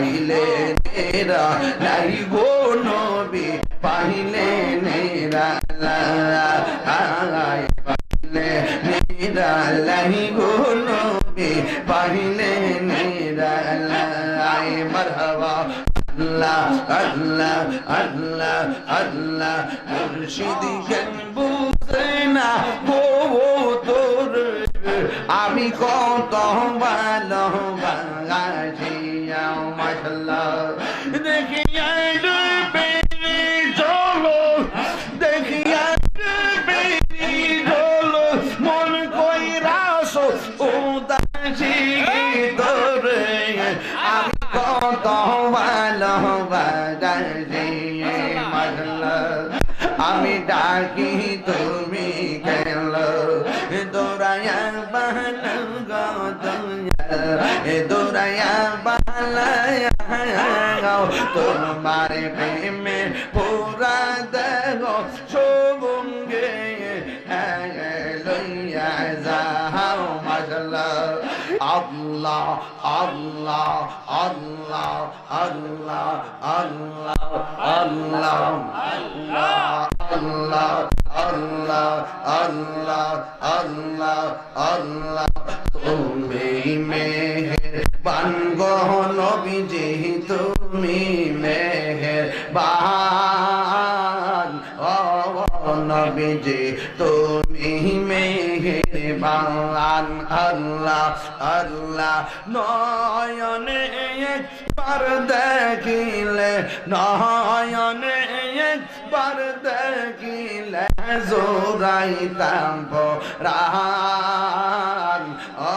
পাইলে নেরা, নাই গো নবী পাইলে নেরা পাইলে নেরা লাই গো নবী পাইলে নেরা মারহাবা, আল্লাহ আল্লাহ আল্লাহ আল্লাহ, মুর্শিদ বুঝে না গো তোর, আমি কত আমি ডাকি তুমি গেল দৌড়ায়া বাহানা দৌড়ায়া বাহালায়া তোমার প্রেমে আল্লাহ আল্লাহ আল্লাহ আল্লাহ আল্লাহ আল্লাহ আল্লাহ আল্লাহ আল্লাহ আল্লাহ আল্লাহ তুমি মেহের বানগহ নবীজি, তুমি মেহের বান ও নবীজি, তুমি বান আল্লাহ আল্লাহ নয়নে একবার দেখিলে, নয়নে একবার দেখিলে জোরাইতাম রান। ও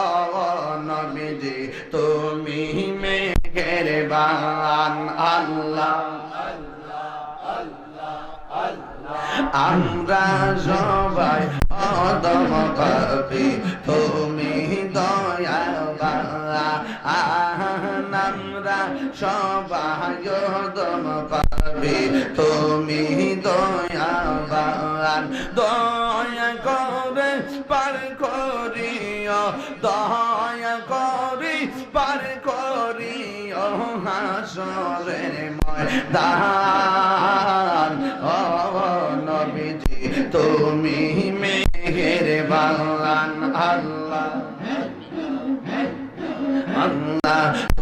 নবীজি, তুমি মেঘের বান আল্লাহ। আমরা সবাই দম কবি তুমি দয়াবা আহ নামরা সবায় দম কবি তুমি দয়াবান দয়া করে পার করিও, দয়া করি পার করিও হাসরে ময় দা বাংলান আল্লাহ। আল্লাহ।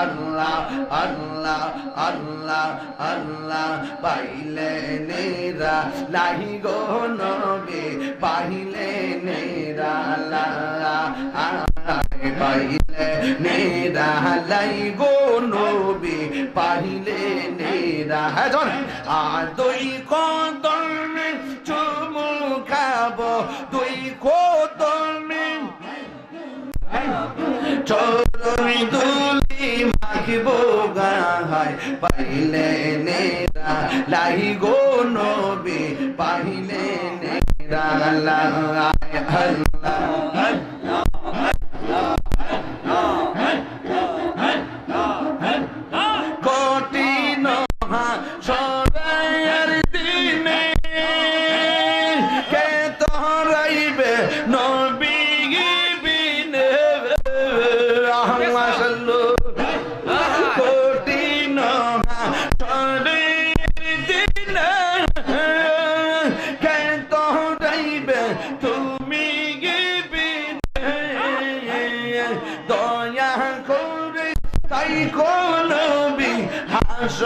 আল্লাহ আল্লাহ আল্লাহ আল্লাহ, পাইলে নেরা লাহি গো নবী, পাইলে নেরা পাইলে নেরা লাই গো নবী, পাইলে নেরা। হ্যাঁ জন আর দুই কদমে চুমু খাব, দুই কদমে। চরণি দুলি মাখিব গাহাই। পাইলে নেরা লাই গো নবী পাইলে নেরা লাই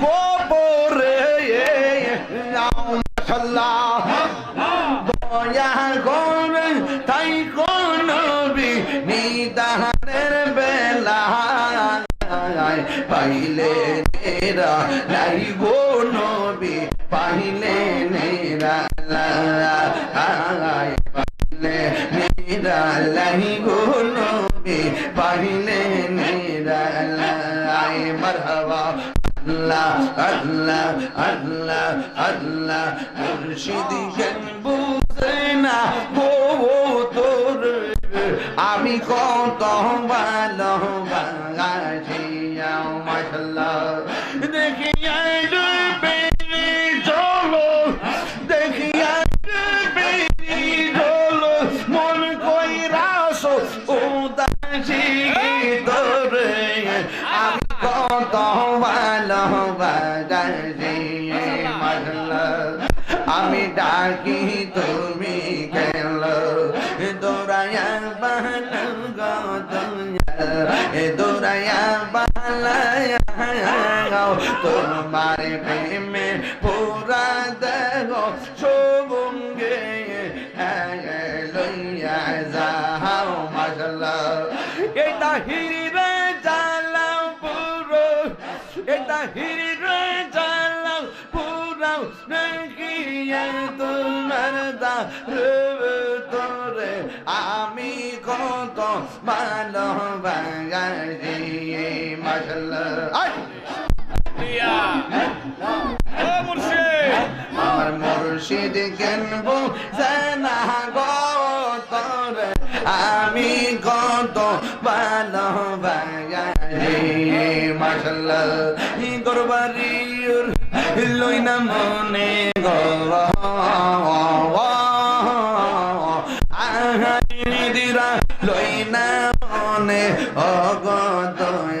গোপরে মাশাল্লাহ দয়া করে তাই কোন নিদানের বেলা পাইলে নেরা, নাই গো নবী, পাইলে নেরা পাইলে নেরা লাই গো পাইলে নেরা লাই আল্লাহ আল্লাহ আল্লাহ আমি কত ভালো বাঙালিয়া মাশাল্লাহ দেখি আমি ডাকি তুমি গেল দৌড়ায়া বাহানা দৌড়ায়া বালায়া তোমার প্রেমে তোরে আমি কত আয়! আমার মুর্শিদ কেনব জানা গো তোরে? আমি কত ভালোবাসি মাশাল্লাহ গরবারির লই না মনে গর দিরা লই না মনে। অগদয়াল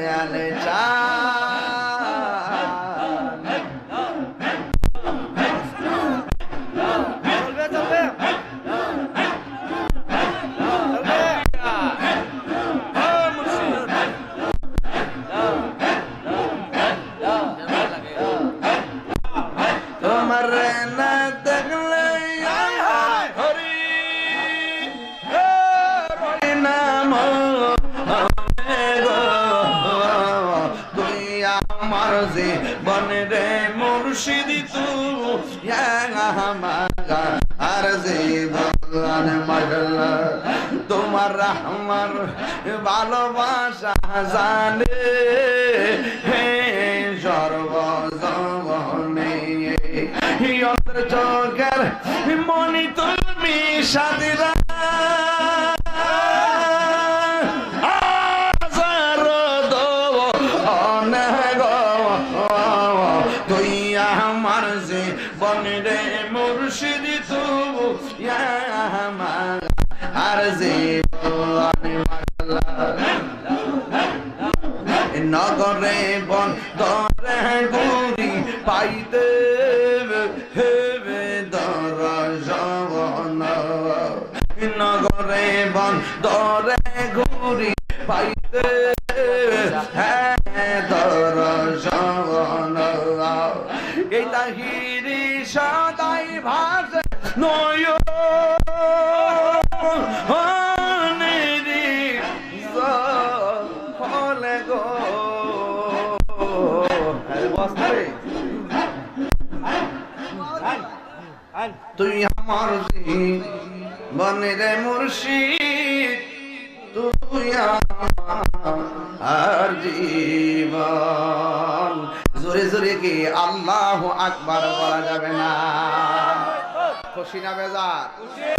আমার যে বনে রে মুর্শিদি তু আর যে ভগবান মশলা তোমার আমার ভালোবাসা জানে। হে সর্ব সর্বজনে চোখের মনি তুমি সাদিরা নগরে বন দরে গুরি পাইতে হেবে দর জবন নগরে বন দরে ঘুরি পাইতে হ্যাঁ দর জবন এই তাহিরি তুই আমার বনের মুর্শিদ, তুই আর জীবন। জোরে জোরে কি আল্লাহ আকবার বলা যাবে না? খুশি না বেজার?